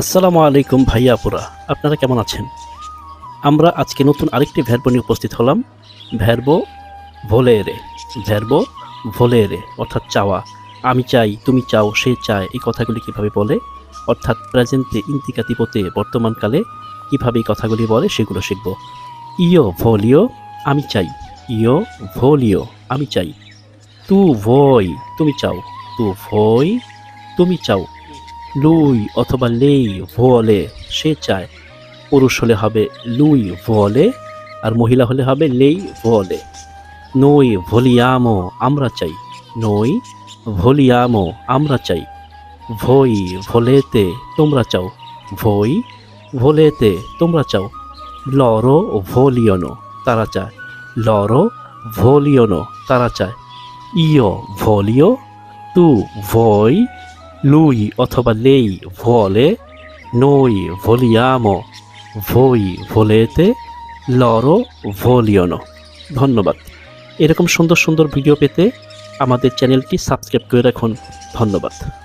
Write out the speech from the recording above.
আসসালামু আলাইকুম ভাইয়া আপুরা, আপনারা কেমন আছেন? আমরা আজকে নতুন আরেকটি ভ্যারবো নিয়ে উপস্থিত হলাম। ভ্যারবো ভোলেরে ভ্যারবো ভোলেরে অর্থাৎ চাওয়া। আমি চাই, তুমি চাও, সে চায়, এই কথাগুলি কীভাবে বলে? অর্থাৎ প্রেজেন্টে ইন্তিকাতিপতে বর্তমানকালে কীভাবে এই কথাগুলি বলে, সেগুলো শিখব। ইয়ো ভোলিও, আমি চাই। ইয়ো ভোলিও, আমি চাই। তু ভই তুমি চাও। তু ভই তুমি চাও। লুই অথবা লেই ভোলে, সে চায়। পুরুষ হলে হবে লুই ভোলে আর মহিলা হলে হবে লেই ভোলে। নই ভলিয়ামো, আমরা চাই। নই ভলিয়ামো, আমরা চাই। ভই ভোলেতে তোমরা চাও। ভই ভোলেতে তোমরা চাও। লরো ভোলিয়নো, তারা চায়। লরো ভোলিয়নো, তারা চায়। ইয়ো ভোলিও তু ভই lui অথবা লেই ভলে noi ভলিয়ামো voi volete loro vogliono ধন্যবাদ। এরকম সুন্দর সুন্দর ভিডিও পেতে আমাদের চ্যানেলটি সাবস্ক্রাইব করে রাখুন। ধন্যবাদ।